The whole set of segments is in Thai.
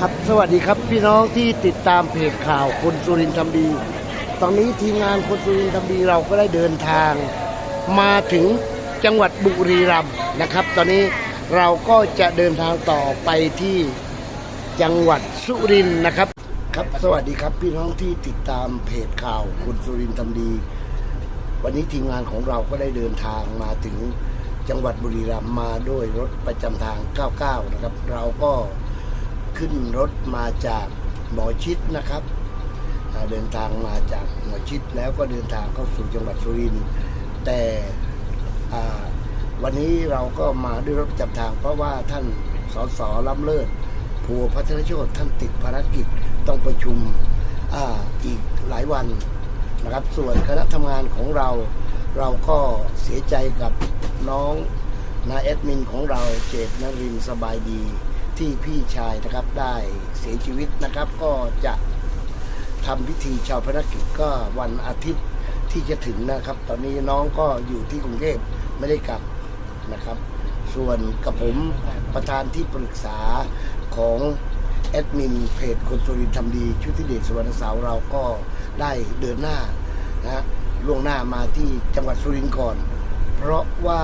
ครับสวัสดีครับพี่น้องที่ติดตามเพจข่าวคนสุรินทร์ทำดี ตอนนี้ทีมงานคนสุรินทร์ทำดีเราก็ได้เดินทาง มาถึงจังหวัดบุรีรัมย์นะครับ ตอนนี้เราก็จะเดินทางต่อไปที่จังหวัดสุรินทร์นะครับ ครับสวัสดีครับพี่น้องที่ติดตามเพจข่าวคนสุรินทร์ทำดี วันนี้ทีมงานของเราก็ได้เดินทางมาถึงจังหวัดบุรีรัมย์มาด้วยรถประจำทาง 99 นะครับ เราก็ ขึ้นรถมาจากหมอชิดนะครับ เดินทางมาจากหมอชิดแล้วก็เดินทางเข้าสู่จังหวัดสุรินทร์แต่วันนี้เราก็มาด้วยรถประจำทาง เพราะว่าท่านสสล้ำเลิศภูพัฒนโชตท่านติดภารกิจต้องประชุมออีกหลายวันนะครับ ส่วนคณะทำงานของเราเราก็เสียใจกับน้องนาแอดมินของเราเจตนรินสบายดี ที่พี่ชายนะครับได้เสียชีวิตนะครับ ก็จะทำพิธีชาวพนักกิจก็วันอาทิตย์ที่จะถึงนะครับ ตอนนี้น้องก็อยู่ที่กรุงเทพไม่ได้กลับนะครับ ส่วนกับผมประธานที่ปรึกษาของแอดมินเพจคนสุรินทร์ทำดีชุติเดชสวรรณเสาวเราก็ได้เดินหน้านะล่วงหน้ามาที่จังหวัดสุรินทร์ก่อน เพราะว่า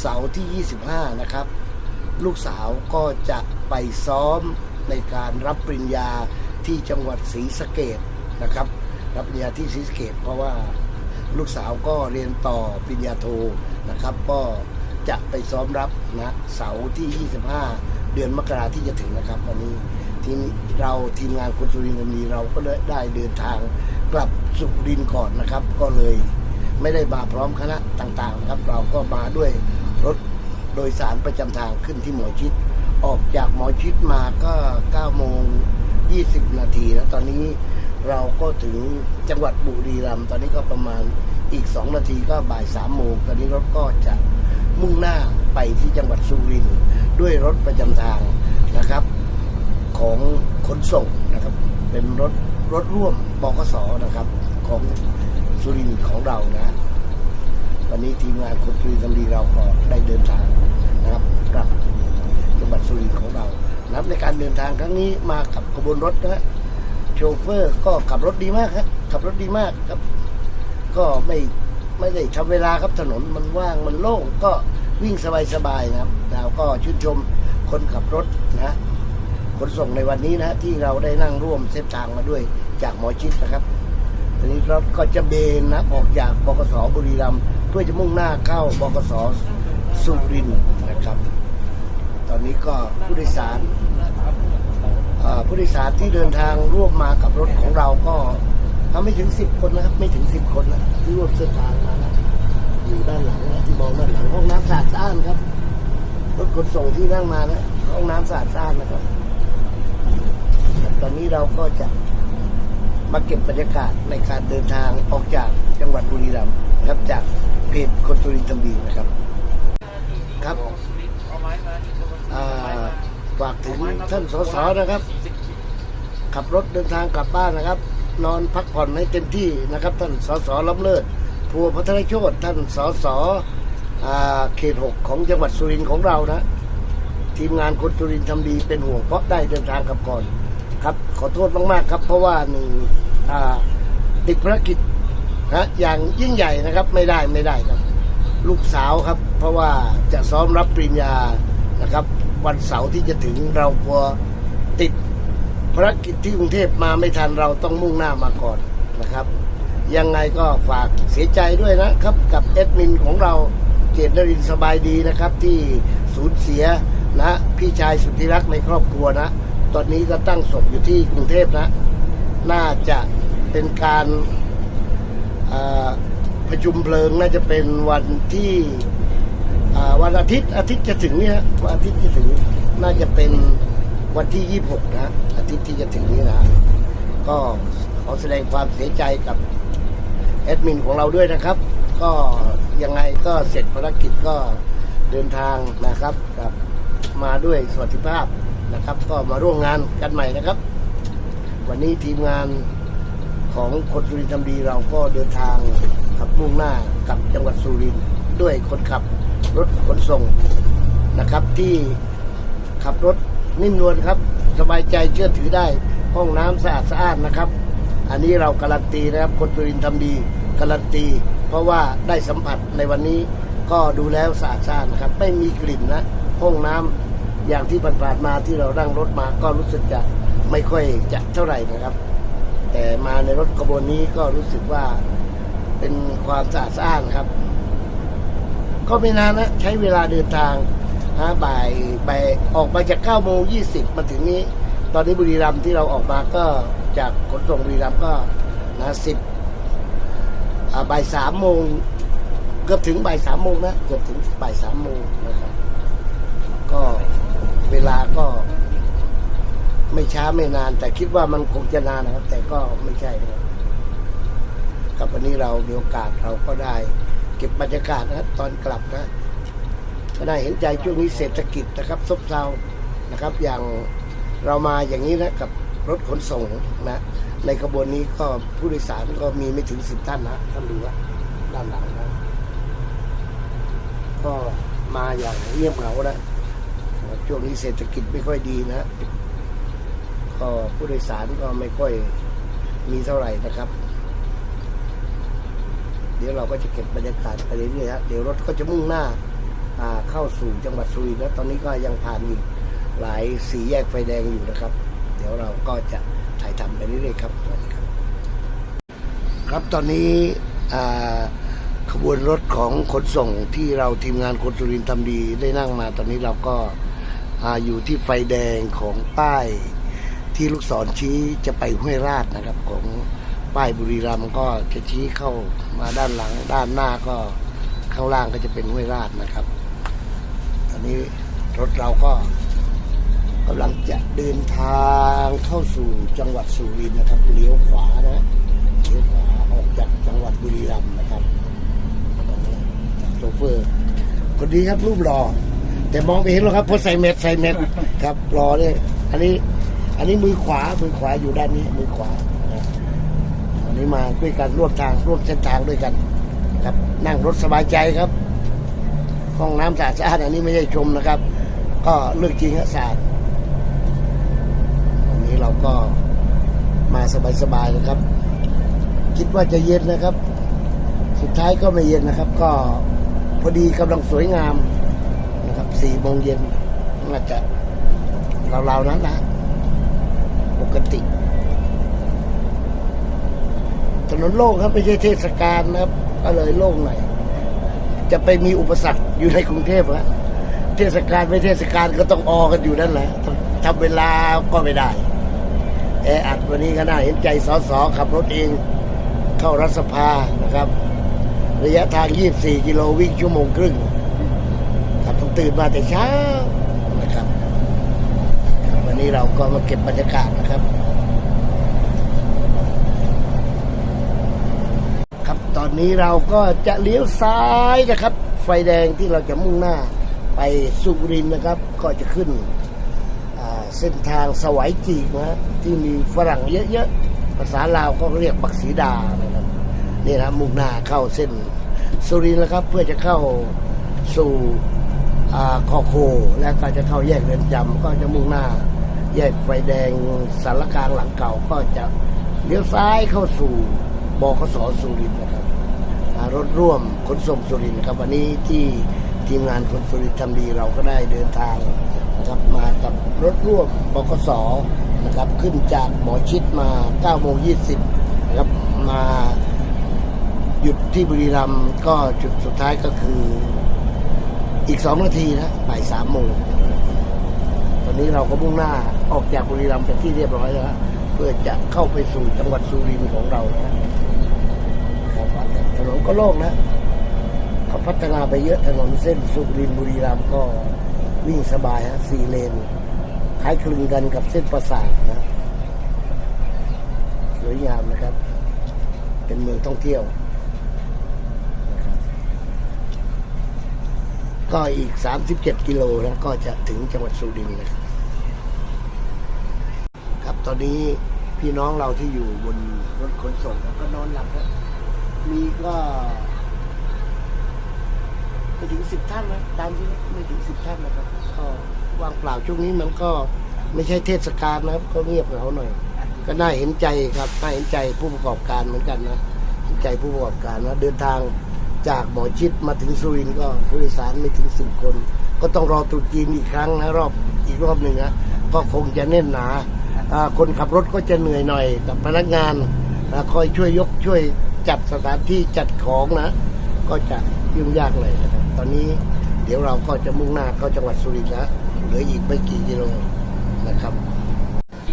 เสาร์ที่ 25 นะครับ ลูกสาวก็จะไปซ้อมในการรับปริญญาที่จังหวัดศรีสะเกดนะครับ รับปริญญาที่ศรีสะเกดเพราะว่าลูกสาวก็เรียนต่อปริญญาโทนะครับ ก็จะไปซ้อมรับนะเสาร์ที่ 25 เดือนมกราที่จะถึงนะครับวันนี้ทีมเราทีมงานคนสุรินทร์มีเราก็เลยได้เดินทางกลับสุรินทร์ก่อนนะครับ ก็เลยไม่ได้มาพร้อมคณะต่างๆนะครับ เราก็มาด้วยรถ โดยสารประจำทางขึ้นที่หมอชิด ออกจากหมอชิดมาก็9โมง20 นาทีแล้วตอนนี้เราก็ถึงจังหวัดบุรีรัมย์ตอนนี้ก็ประมาณอีก 2 นาทีก็บ่าย3โมงตอนนี้รถก็จะมุ่งหน้าไปที่จังหวัดสุรินทร์ด้วยรถประจำทางนะครับ ของขนส่งนะครับ เป็นรถรถร่วมบกสนะครับของสุรินทร์ของเรานะ วันนี้ทีมงานคนสุรินทร์ทำดีเราก็ได้เดินทางนะครับกลับจังหวัดสุรินทร์ของเรานะครับในการเดินทางครั้งนี้มากับขบวนรถนะฮะโชเฟอร์ก็ขับรถดีมากครับขับรถดีมากครับ ก็ไม่ไม่ได้ทำเวลาครับถนนมันว่างมันโล่งก็วิ่งสบายๆนะครับเราก็ชื่นชมคนขับรถนะขนส่งในวันนี้นะที่เราได้นั่งร่วมเส้นทางมาด้วยจากหมอชิดนะครับทีนี้รถก็จะเบนนะออกจากบกสบุรีรัมย์ เพื่อจะมุ่งหน้าเข้าบกสสุรินทร์นะครับ ตอนนี้ก็ผู้โดยสารผู้โดยสารที่เดินทางร่วมมากับรถของเราก็ทำไม่ถึงสิบคนนะครับ ไม่ถึงสิบคนนะที่ร่วมเส้นทางมานะอยู่ด้านหลังนะที่มองด้านหลังห้องน้ำสะอาดสะอ้านครับรถขนส่งที่นั่งมานะห้องน้ำสะอาดสะอ้านนะครับ ตอนนี้เราก็จะมาเก็บบรรยากาศในการเดินทางออกจากจังหวัดบุรีรัมย์ครับจาก เพจคนสุรินทร์ทำดีนะครับ ครับฝากถึงท่านสสนะครับ ขับรถเดินทางกลับบ้านนะครับ นอนพักผ่อนให้เต็มที่นะครับ ท่านสสล้ำเลิศภูพัฒนโชตท่านสสเขตหกของจังหวัดสุรินทร์ของเรานะ ทีมงานคนสุรินทร์ทำดีเป็นห่วงเพราะได้เดินทางกลับก่อนครับ ขอโทษมากๆครับ เพราะว่าหนึ่งติดภารกิจ นะอย่างยิ่งใหญ่นะครับไม่ได้ไม่ได้ครับ ลูกสาวครับ เพราะว่าจะซ้อมรับปริญญานะครับ วันเสาร์ที่จะถึงเรากลัวติดภารกิจที่กรุงเทพมาไม่ทันเราต้องมุ่งหน้ามาก่อนนะครับ ยังไงก็ฝากเสียใจด้วยนะครับ กับแอดมินของเราเจตนรินสบายดีนะครับ ที่สูญเสียนะพี่ชายสุดที่รักในครอบครัวนะ ตอนนี้ก็ตั้งศพอยู่ที่กรุงเทพนะ น่าจะเป็นการ ประชุมเพลิงน่าจะเป็นวันที่วันอาทิตย์อาทิตย์จะถึงเนี่ยวันอาทิตย์จะถึงน่าจะเป็นวันที่ยี่หกนะอาทิตย์ที่จะถึงนี้นะ ก็ขอแสดงความเสียใจกับแอดมินของเราด้วยนะครับ ก็ยังไงก็เสร็จภารกิจก็เดินทางนะครับกับมาด้วยสวัสดิภาพนะครับ ก็มาร่วมงานกันใหม่นะครับ วันนี้ทีมงาน ของคนสุรินทร์ทำดีเราก็เดินทางขับมุ่งหน้ากับจังหวัดสุรินทร์ด้วยคนขับรถขนส่งนะครับ ที่ขับรถนิ่มนวลครับ สบายใจเชื่อถือได้ห้องน้ำสะอาดสะอาดนะครับ อันนี้เราการันตีนะครับ คนสุรินทร์ทำดีการันตี เพราะว่าได้สัมผัสในวันนี้ก็ดูแล้วสะอาดสะอาดนะครับ ไม่มีกลิ่นนะห้องน้ำอย่างที่ผ่านๆมาที่เรานั่งรถมาก็รู้สึกจะไม่ค่อยจะเท่าไหร่นะครับ แต่มาในรถกระบวนนี้ก็รู้สึกว่าเป็นความสะอาดสะอ้านครับ ก็ไม่นานนะ ใช้เวลาเดินทางฮะบ่ายบ่ายออกมาจาก9โมง20 มาถึงนี้ ตอนนี้บุรีรัมย์ที่เราออกมาก็จากขนส่งบุรีรัมย์ก็นะสิบบ่ายสามโมงเกือบถึงบ่ายสามโมงนะ เกือบถึงบ่ายสามโมงนะครับ ก็เวลาก็ ไม่ช้าไม่นาน แต่คิดว่ามันคงจะนานนะครับ แต่ก็ไม่ใช่นะครับกับวันนี้เรามีโอกาสเราก็ได้ เก็บบรรยากาศนะครับตอนกลับนะก็ได้เห็นใจช่วงนี้เศรษฐกิจนะครับซบเซานะครับ อย่างเรามาอย่างนี้นะกับรถขนส่งนะในขบวนนี้ก็ผู้โดยสารก็มีไม่ถึงสิบท่านนะท่านดูว่าด้านหลังนะก็มาอย่างเงียบเหงานะช่วงนี้เศรษฐกิจไม่ค่อยดีนะ ก็ผู้โดยสารก็ไม่ค่อยมีเท่าไหร่นะครับ เดี๋ยวเราก็จะเก็บบรรยากาศไปเรื่อยๆฮะเดี๋ยวรถก็จะมุ่งหน้าเข้าสู่จังหวัดสุรินทร์แล้วตอนนี้ก็ยังผ่านอีกหลายสี่แยกไฟแดงอยู่นะครับ เดี๋ยวเราก็จะถ่ายทำไปเรื่อยๆครับสวัสดีครับ ครับตอนนี้ขบวนรถของขนส่งที่เราทีมงานคนสุรินทร์ทำดีได้นั่งมา ตอนนี้เราก็อาอยู่ที่ไฟแดงของป้าย ที่ลูกศรชี้จะไปห้วยราชนะครับ ของป้ายบุรีรัมย์ก็จะชี้เข้ามาด้านหลัง ด้านหน้าก็ข้างล่างก็จะเป็นห้วยราชนะครับ ตอนนี้รถเราก็กำลังจะเดินทางเข้าสู่จังหวัดสุรินทร์นะครับเลี้ยวขวานะเลี้ยวขวาออกจากจังหวัดบุรีรัมย์นะครับโชเฟอร์คนดีครับรูปหล่อแต่มองไม่เห็นหรอกครับเพราะใส่เม็ดใส่เม็ดครับรอเนี่ยอันนี้ อันนี้มือขวา มือขวาอยู่ด้านนี้ มือขวานะอันนี้มาด้วยกันร่วมทางร่วมเส้นทางด้วยกัน ครับ นั่งรถสบายใจครับ ห้องน้ำสะอาดสะอาดอันนี้ไม่ใช่ชมนะครับ ก็เรื่องจริงสะอาดวันนี้เราก็มาสบายๆนะครับ คิดว่าจะเย็นนะครับ สุดท้ายก็ไม่เย็นนะครับ ก็พอดีกำลังสวยงามนะครับสี่โมงเย็นน่าจะราๆนั้นนะ กติ ถนนโล่งครับไม่ใช่เทศกาลนะครับ ก็เลยโล่งหน่อยจะไปมีอุปสรรคอยู่ในกรุงเทพฮะเทศกาลไม่เทศกาลก็ต้องออกันอยู่นั่นแหละทำเวลาก็ไม่ได้แออัดวันนี้ก็น่าเห็นใจสอสอขับรถเองเข้ารัฐสภานะครับ ระยะทาง 24 กิโลวิ่งชั่วโมงครึ่งครับต้องตื่นมาแต่เช้านะครับ นี้เราก็มาเก็บบรรยากาศนะครับ ครับตอนนี้เราก็จะเลี้ยวซ้ายนะครับ ไฟแดงที่เราจะมุ่งหน้าไปสุรินนะครับ ก็จะขึ้นเส้นทางสวายจีนะที่มีฝรั่งเยอะๆภาษาลาวก็เรียกบักสีดานะครับนี่นะมุ่งหน้าเข้าเส้นสุรินทร์นะครับ เพื่อจะเข้าสู่อคอโค แล้วก็จะเข้าแยกเรือนจำก็จะมุ่งหน้า แยกไฟแดงสารกลางหลังเก่าก็จะเลี้ยวซ้ายเข้าสู่บขสสุรินทร์นะครับรถร่วมขนส่งสุรินทร์นะครับวันนี้ที่ทีมงานคนสุรินทร์ทำดีเราก็ได้เดินทางนะครับมากับรถร่วมบขสนะครับขึ้นจากหมอชิดมา9โมง20นะครับมาหยุดที่บุรีรัมย์ก็จุดสุดท้ายก็คืออีก 2 นาทีนะบ่าย3โมง นี้เราก็มุ่งหน้าออกจากบุรีรัมย์เป็นที่เรียบร้อยแล้วเพื่อจะเข้าไปสู่จังหวัดสุรินทร์ของเรานะถนนก็โล่งนะเขาพัฒนาไปเยอะถนนเส้นสุรินทร์บุรีรัมย์ก็วิ่งสบายฮะสี่เลนคล้ายคลึงกันกับเส้นประสาทนะสวยงามนะครับ เป็นเมืองท่องเที่ยว ก็อีก 37 กิโลแล้วก็จะถึงจังหวัดสุรินทร์นะครับ ตอนนี้พี่น้องเราที่อยู่บนรถขนส่งก็นอนหลับครับมีก็ไม่ถึงสิบท่านนะตามที่ไม่ถึงสิบท่านนะครับก็ว่างเปล่าช่วงนี้มันก็ไม่ใช่เทศกาลนะครับก็เงียบเหงาหน่อย ก็น่าเห็นใจครับน่าเห็นใจผู้ประกอบการเหมือนกันนะเห็นใจผู้ประกอบการนะเดินทางจากหมอชิดมาถึงสุรินทร์ก็ผู้โดยสารไม่ถึงสิบคน ก็ต้องรอตรุษจีนอีกครั้งนะรอบอีกรอบหนึ่งนะก็คงจะแน่นหนา คนขับรถก็จะเหนื่อยหน่อยกับพนักงานคอยช่วยยกช่วยจัดสถานที่จัดของนะ ก็จะยุ่งยากเลยนะครับตอนนี้เดี๋ยวเราก็จะมุ่งหน้าเข้าจังหวัดสุรินทร์แล้วเหลืออีกไม่กี่กิโลนะครับ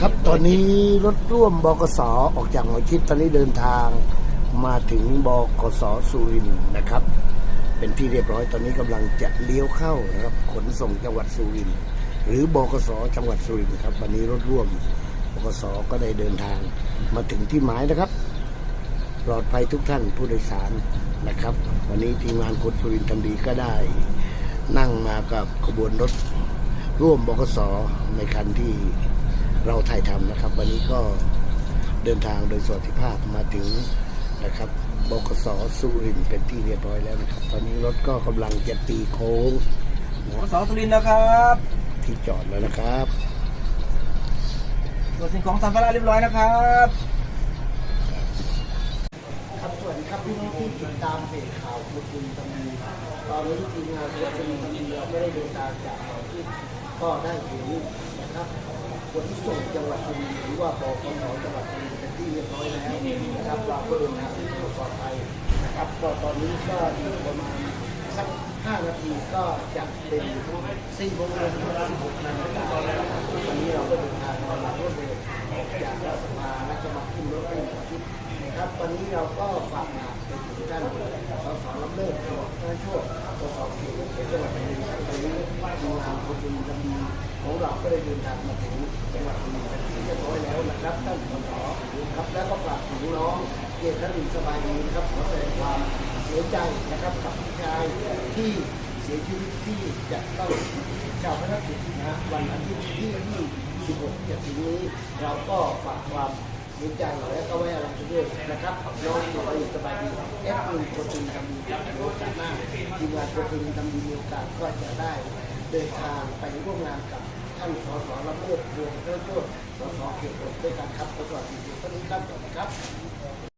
ครับตอนนี้รถร่วมบกสออกจากหมอชิดตอนนี้เดินทางมาถึงบกสสุรินทร์นะครับ เป็นที่เรียบร้อยตอนนี้กำลังจะเลี้ยวเข้านะครับขนส่งจังหวัดสุรินทร์ หรือบกสจังหวัดสุรินทร์ครับ วันนี้รถร่วมบกสก็ได้เดินทางมาถึงที่หมายนะครับปลอดภัยทุกท่านผู้โดยสารนะครับ วันนี้ทีมงานคนสุรินทร์ทำดีก็ได้ นั่งมากับขบวนรถร่วมบกสในคันที่เราถ่ายทำนะครับ วันนี้ก็เดินทางโดยสวัสดิภาพมาถึงนะครับบกสสุรินทร์เป็นที่เรียบร้อยแล้วนะครับ ตอนนี้รถก็กำลังจะตีโค้งบสสุรินทร์นะครับ ที่จอดแล้วนะครับตรวจสิ่งของสัมภาระเรียบร้อยนะครับครับสวัสดีครับพี่น้องที่ติดตามเพจข่าวคุณคุณตมีตอนนี้ทีมงานคุณคุณตมีเราไม่ได้เดินทางจากเราที่ก็ได้ถึงนะครับขนส่งจังหวัดสุรินทร์หรือว่าบกสจังหวัดสุรินทร์เป็นที่เรียบร้อยแล้วนะครับเราก็เดินทางที่ปลอดภัยนะครับก็ตอนนี้ก็อยู่ประมาณสัก ห้านาทีก็จะเป็นสี่โมงเย็นถึงสิบหกนาฬิกาวนะครับวันนี้เราก็เดินทางมารวดเร็วจากรัฐสภาและจะมาขึ้นรถเป็นหมอชิดครับวันนี้เราก็ฝากงานไปถึงท่านสสรับเลิกจังหวัดพระโชคสสเขตจังหวัดสุรินทร์ครับวันนี้ทีมงานคนสุรินทร์ดำเนินของเราก็ได้เดินทางมาถึงจังหวัดสุรินทร์เป็นที่เรียบร้อยแล้วนะครับท่านสสครับแล้วก็ฝากถึงน้องเกียรติท่านสบายดีครับขอแสดงความ สียใจนะครับกับชายที่เสียชีวิตที่จะต้องชาวพนักกิจนะฮะวันอาทิตย์ที่ที่16จะถึงนี้เราก็ฝากความดีใจและก็ไว้อะไรด้วยนะครับน้องอยู่ไปสบายดีเอฟหนึ่งคนจึงทำดีครับโอกาสหน้าทีมงานคนจึงทำดีมีโอกาสก็จะได้เดินทางไปร่วมงานกับท่านสสละเมิดรวมเพื่อโทษสสเขตด้วยกันครับสวัสดีทุกท่านครับสวัสดีครับ